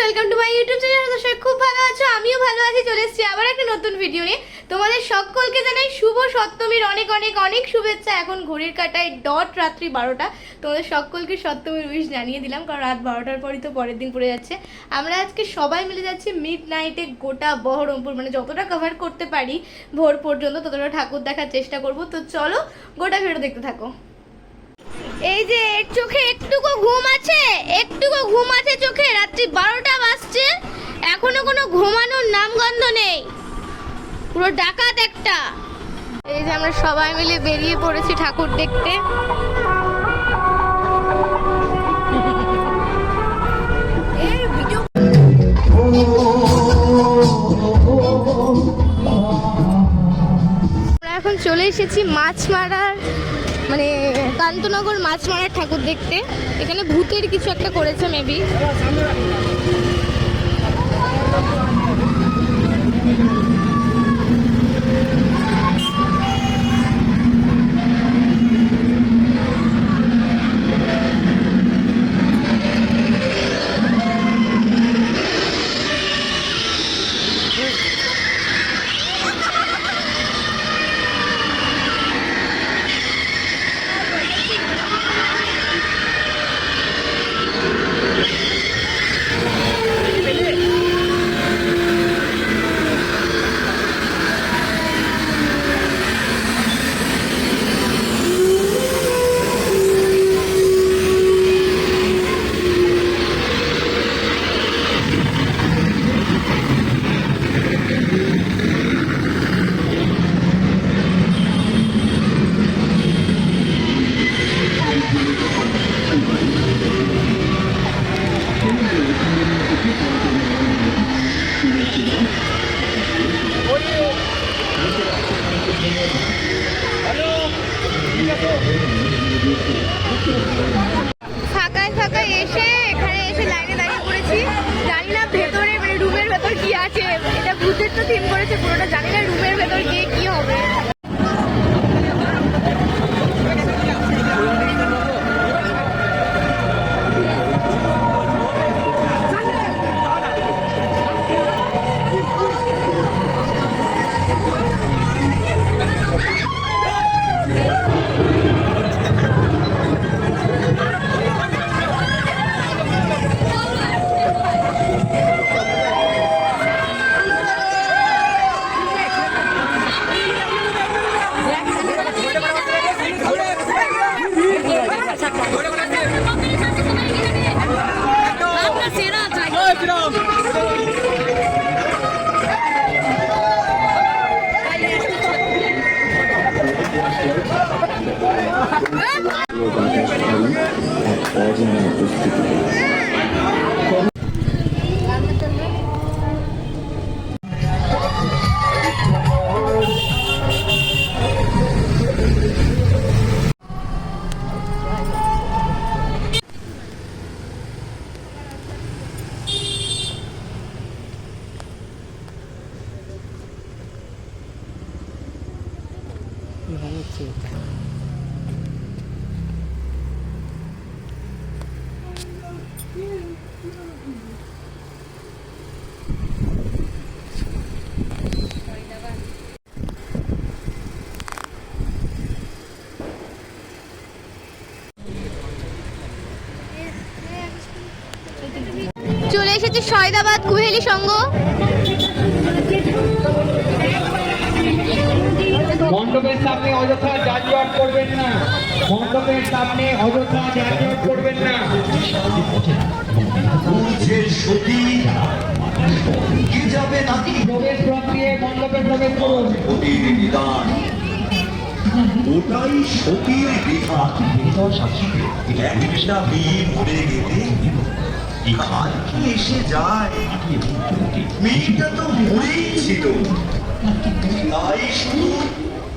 Welcome to my YouTube channel দর্শক খুব ভালো আছো? আমিও ভালো আছি, চলে এসেছি আবার একটা নতুন ভিডিও নিয়ে। তোমাদের সকলকে জানাই শুভ সপ্তমীর অনেক অনেক অনেক শুভেচ্ছা। এখন ঘড়ির কাটায় ডট রাত্রি বারোটা। তোমাদের সকলকে সপ্তমীর উইশ জানিয়ে দিলাম, কারণ রাত বারোটার পরই তো পরের দিন পড়ে যাচ্ছে। আমরা আজকে সবাই মিলে যাচ্ছি মিড নাইটে গোটা বহরমপুর। মানে যতটা কভার করতে পারি ভোর পর্যন্ত, ততটা ঠাকুর দেখার চেষ্টা করব। তো চলো গোটা ভিডিও দেখতে থাকো। এই যে, এর চোখে একটুকু ঘুম আছে, একটুকু ঘুম আছে চোখে। রাত্রি বারোটা বাজছে, এখনও কোনো ঘুমানোর নামগন্ধ নেই। পুরো ডাকাত একটা। এই যে আমরা সবাই মিলে বেরিয়ে পড়েছি ঠাকুর দেখতে। এখন চলে এসেছি মাছ মারার মানে কান্তনগর মাছ মারার ঠাকুর দেখতে। এখানে ভূতের কিছু একটা করেছে maybe thousand meters to the চলে এসেছে সয়দাবাদ কুহেলি সংঘ। মণ্ডপের সামনে অযথা যানজট করবেন না। মণ্ডপের সামনে অযথা যানজট করবেন না। সতী কি যাবে নাকি? প্রবেশ পথ দিয়ে মণ্ডপে প্রবেশ করুন। সতীর নিদান। ওটাই সতীর বিধান। একটা মরে গেলে কি এসে যায়? মেয়েটা তো মরেই ছিল। তাই শুধু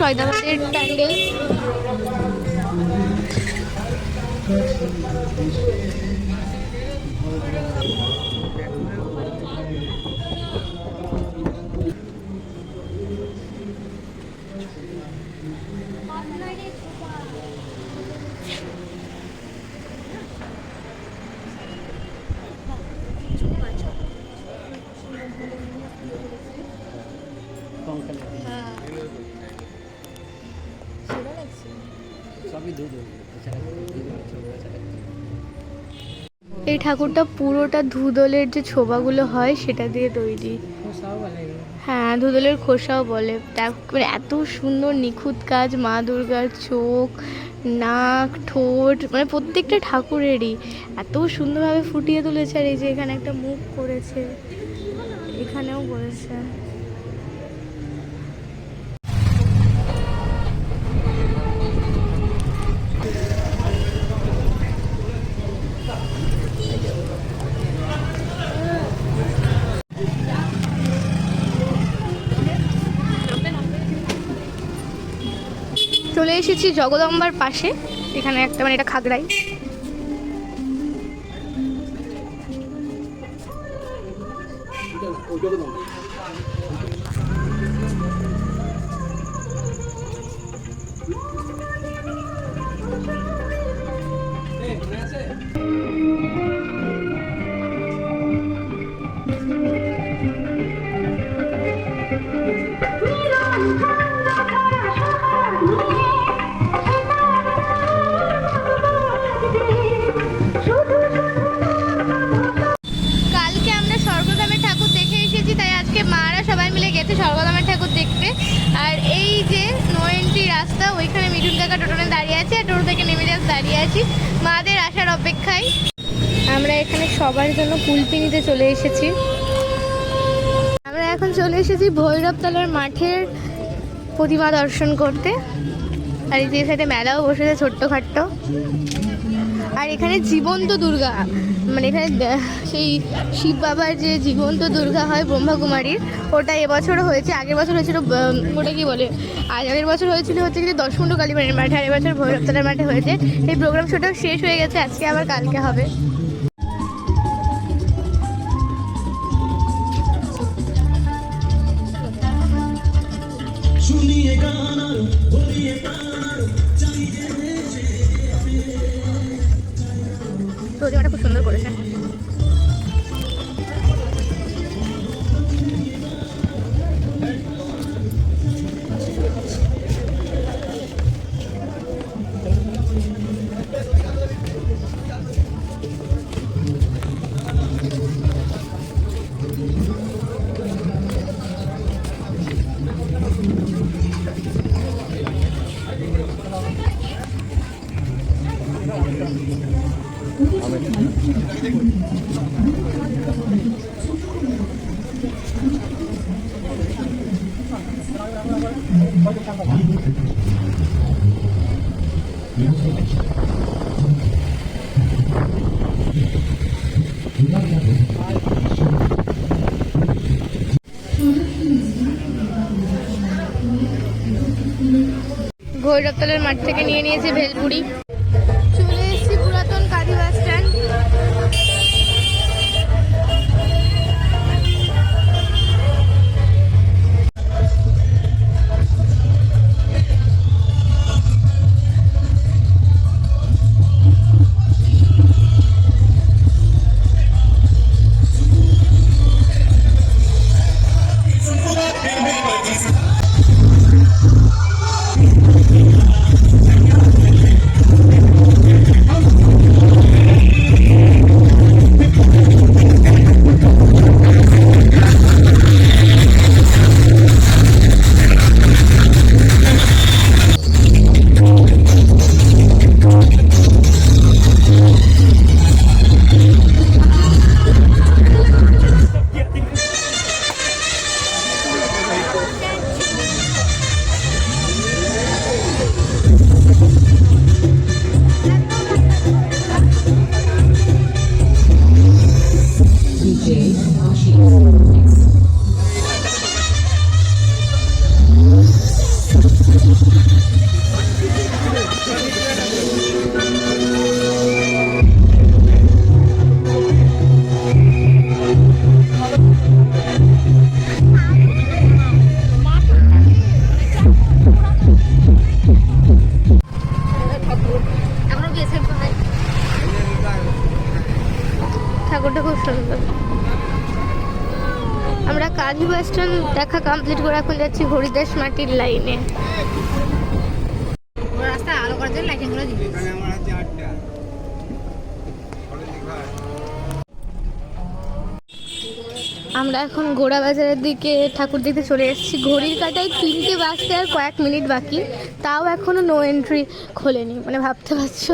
সয়দাবাদের প্যান্ডেল। ঠাকুরটা পুরোটা ধুদলের যে ছোবাগুলো হয়, সেটা দিয়ে তৈরি। হ্যাঁ ধুদলের খোসাও বলে। তারপরে মানে এত সুন্দর নিখুঁত কাজ, মা দুর্গার চোখ, নাক, ঠোঁট মানে প্রত্যেকটা ঠাকুরেরই। এত সুন্দরভাবে ফুটিয়ে তুলেছে আর এই যে এখানে একটা মুখ করেছে। এখানেও করেছে। চলে এসেছি জগদম্বার পাশে। এখানে একটা মানে এটা খাগড়াই। কালকে মিলে গেছে ঠাকুর দেখতে। আর এই যে নো এন্ট্রি রাস্তা, ওইখানে মিঠুন কাকা টোটোনে দাঁড়িয়ে আছে আর টোটো থেকে নেমে যাস দাঁড়িয়ে আছি। মাদের আসার অপেক্ষায়। আমরা এখানে সবার জন্য কুলপি নিতে চলে এসেছি। আমরা এখন চলে এসেছি ভৈরবতলার মাঠের প্রতিমা দর্শন করতে। আর এই যে সাইডে মেলাও বসেছে ছোট্টখাট্ট আর এখানে জীবন্ত দুর্গা। মানে এখানে সেই শিব বাবার যে জীবন্ত দুর্গা হয় ব্রহ্মাকুমারীর, ওটা এবছরও হয়েছে, আগের বছর হয়েছিল ওটা কি বলে? আগের বছর হয়েছিল হচ্ছে কিন্তু দশমুন্ড কালীবাড়ির মাঠে, আর এবছর ভৈরবতলার মাঠে হয়েছে। এই প্রোগ্রাম শোটাও শেষ হয়ে গেছে, আজকে আবার কালকে হবে। ভৈরবতলের মাঠ থেকে নিয়ে নিয়েছে ভেলপুরি। কাজী দেখা কমপ্লিট করে এখন যাচ্ছি হরিদাস মাটির লাইনে রাস্তা আলো করার জন্য লাইটিংগুলো দিবি। আমরা এখন গোড়া বাজারের দিকে ঠাকুর দেখতে চলে এসেছি। ঘড়ির কাটায় তিনটে বাজতে আর কয়েক মিনিট বাকি। তাও এখনও নো এন্ট্রি খোলেনি। মানে ভাবতে পারছ?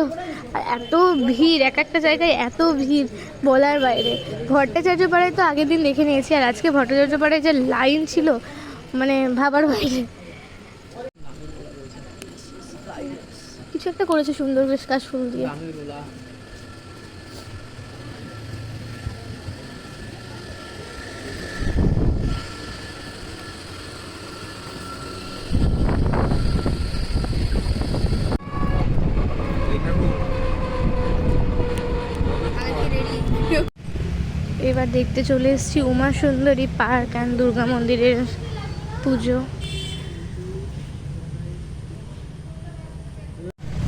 আর এত ভিড়, এক একটা জায়গায় এত ভিড় বলার বাইরে। ভট্টাচার্য পাড়ায় তো আগের দিন দেখে নিয়েছি, আর আজকে ভট্টাচার্য পাড়ায় যে লাইন ছিল মানে ভাবার বাইরে। কিছু একটা করেছে সুন্দর বেশ কাজ ফুল দিয়ে। দেখতে চলে এসেছি উমা সুন্দরী পার্ক অ্যান্ড দুর্গা মন্দিরের পুজো।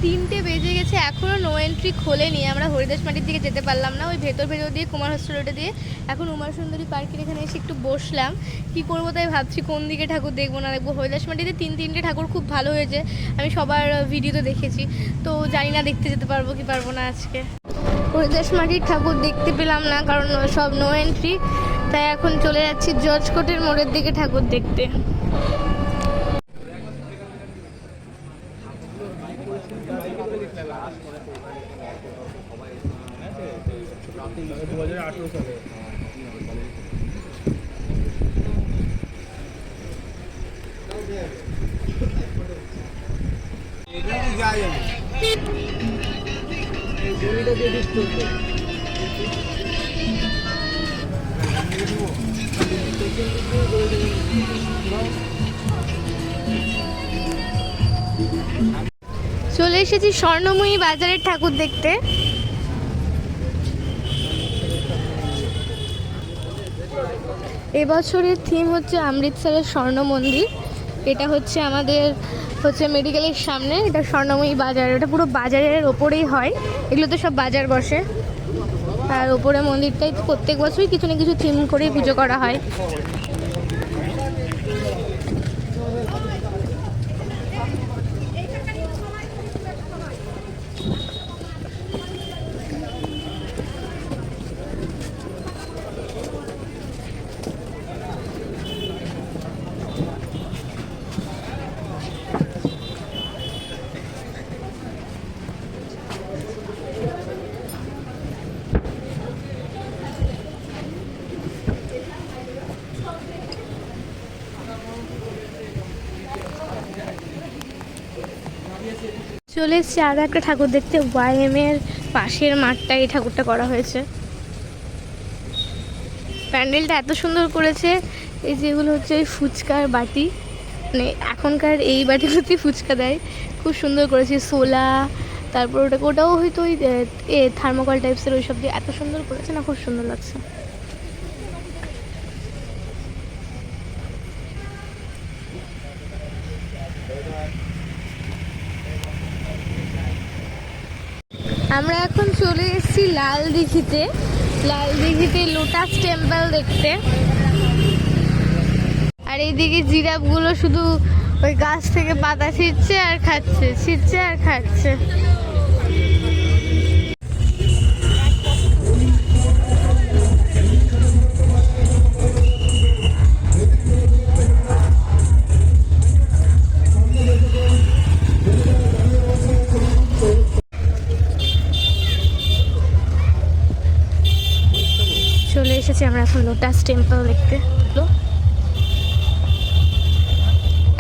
তিনটে বেজে গেছে এখনও নো এন্ট্রি খোলেনি। আমরা হরিদাস মাটির দিকে যেতে পারলাম না, ওই ভেতর ভেতর দিয়ে কুমার হসপিটালটা দিয়ে। এখন উমা সুন্দরী পার্কের এখানে এসে একটু বসলাম। কি করব তাই ভাবছি, কোন দিকে ঠাকুর দেখব না দেখব? হরিদাস মাটিতে তিন, তিনটে ঠাকুর খুব ভালো হয়েছে। আমি সবার ভিডিওতে দেখেছি। তো জানি না দেখতে যেতে পারব কি পারব না আজকে। হরিদাস মাটির ঠাকুর দেখতে পেলাম না, কারণ সব নো এন্ট্রি তাই এখন চলে যাচ্ছি জর্জ কোটের মোড়ের দিকে ঠাকুর দেখতে। চলে এসেছি স্বর্ণময়ী বাজারের ঠাকুর দেখতে। এবছরের থিম হচ্ছে অমৃতসরের স্বর্ণ মন্দির। এটা হচ্ছে আমাদের, হচ্ছে মেডিকেলের সামনে, এটা স্বর্ণময়ী বাজার। এটা পুরো বাজারের ওপরেই হয়। এগুলো তো সব বাজার বসে। আর ওপরে মন্দিরটাই তো প্রত্যেক বছরই কিছু না কিছু থিম করেই পুজো করা হয়। চলে এসেছি আরও একটা ঠাকুর দেখতে। ওয়াইএম এর পাশের মাঠটা এই ঠাকুরটা করা হয়েছে। প্যান্ডেলটা এত সুন্দর করেছে, এই যেগুলো হচ্ছে ওই ফুচকার বাটি। মানে এখনকার এই বাটিগুলোতে ফুচকা দেয়। খুব সুন্দর করেছে সোলা তারপর ওটা ওটাও হয়তো ওই, এ থার্মোকল টাইপসের ওই সব দিয়ে এত সুন্দর করেছে না, খুব সুন্দর লাগছে। আমরা এখন চলে এসেছি লাল দিঘিতে। লাল দিঘিতে লোটাস টেম্পল দেখতে। আর এইদিকে জিরাফগুলো শুধু ওই গাছ থেকে পাতা ছিঁড়ছে আর খাচ্ছে, ছিঁড়ছে আর খাচ্ছে। লোটাস টেম্পল দেখতে। হলো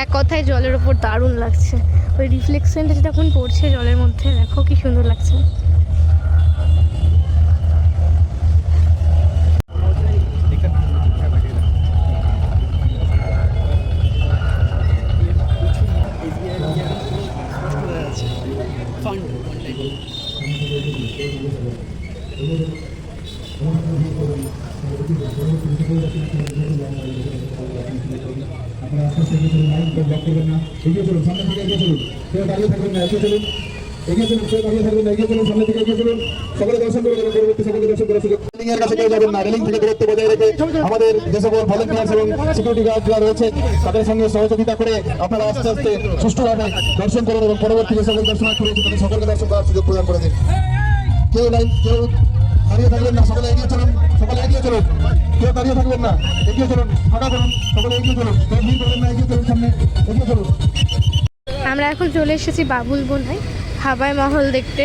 এক কথায় জলের ওপর দারুণ লাগছে। ওই রিফ্লেকশনটা যেটা এখন পড়ছে জলের মধ্যে, দেখো কি সুন্দর লাগছে। ফান্ড সকলে দর্শন করে পরবর্তী সকলে দর্শন দূরত্ব বজায় রেখে আমাদের যে সকল ভলেন্টিয়ার্স এবং সিকিউরিটি গার্ডরা রয়েছে তাদের সঙ্গে সহযোগিতা করে আপনারা আস্তে আস্তে সুষ্ঠুভাবে দর্শন করুন এবং পরবর্তী যে সকল দর্শনার্থী রয়েছে তাদের সকলকে দর্শন করার সুযোগ প্রদান করে কেউ লাইন কেউ দাঁড়িয়ে থাকবেন না, সকলে এগিয়ে চলুন, সকলে এগিয়ে চলুন। কেউ দাঁড়িয়ে থাকবেন না, এগিয়ে চলুন, ফাঁকা করুন, সকলে এগিয়ে চলুন। কেউ করবেন না, এগিয়ে চলুন সামনে, এগিয়ে চলুন। আমরা এখন চলে এসেছি বাবুল বোনাই হাবাই মহল দেখতে।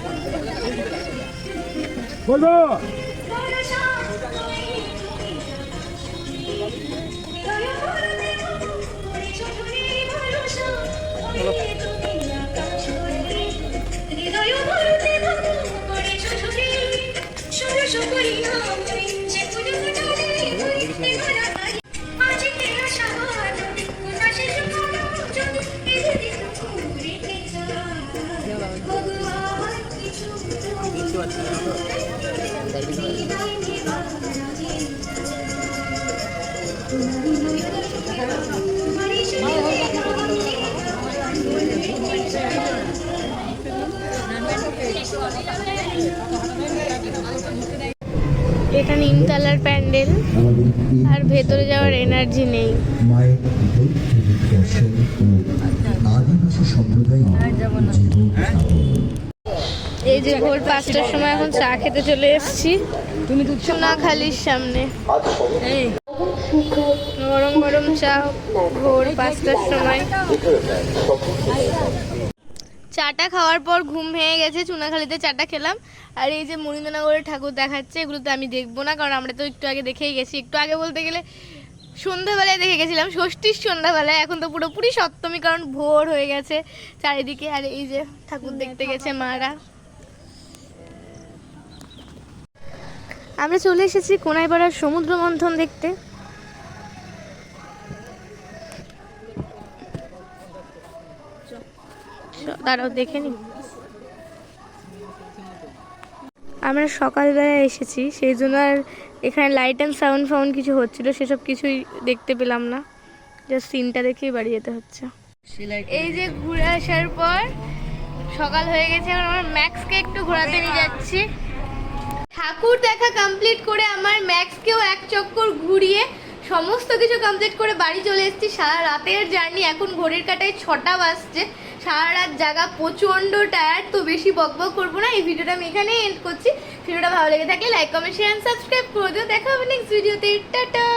বলব? এটা নিমতলার প্যান্ডেল আর ভেতরে যাওয়ার এনার্জি নেই। আদিবাসী সম্প্রদায় এই যে ভোর পাঁচটার সময় এখন চা খেতে চলে এসেছি। তুমি সোনাখালির সামনে। গরম গরম চা ভোর পাঁচটার সময়। চাটা খাওয়ার পর ঘুম ভেঙে গেছে চুনাখালিতে চাটা খেলাম। আর এই যে মরিন্দনগরের ঠাকুর দেখাচ্ছে এগুলো তো আমি দেখব না কারণ আমরা তো একটু আগে দেখেই গেছি। একটু আগে বলতে গেলে সন্ধ্যাবেলায় দেখে গেছিলাম ষষ্ঠীর সন্ধ্যাবেলায়। এখন তো পুরোপুরি সপ্তমী কারণ ভোর হয়ে গেছে চারিদিকে। আর এই যে ঠাকুর দেখতে গেছে মারা। আমরা চলে এসেছি কোনাইপাড়ার সমুদ্র মন্থন দেখতে দাঁড়াও দেখে নি। আমরা সকালবেলা এসেছি সেই জন্য আর এখানে লাইট অ্যান্ড সাউন্ড ফাউন্ড কিছু হচ্ছিল সেসব কিছুই দেখতে পেলাম না। জাস্ট সিনটা দেখেই বাড়ি যেতে হচ্ছে। এই যে ঘুরে আসার পর সকাল হয়ে গেছে এখন আমার ম্যাক্সকে একটু ঘোরাতে নিয়ে যাচ্ছি। ঠাকুর দেখা কমপ্লিট করে আমার ম্যাক্সকেও এক চক্কর ঘুরিয়ে সমস্ত কিছু কমপ্লিট করে বাড়ি চলে এসেছি। সারা রাতের জার্নি এখন ঘড়ির কাটায় ছটা বাজছে। সারা রাত জায়গা প্রচণ্ড টায়ার তো বেশি বকবক করব না। এই ভিডিওটা আমি এখানেই এন্ড করছি। ভিডিওটা ভালো লেগে থাকলে লাইক কমেন্ট শেয়ার সাবস্ক্রাইব করে দিও। দেখা হবে নেক্সট ভিডিওতে টাটা!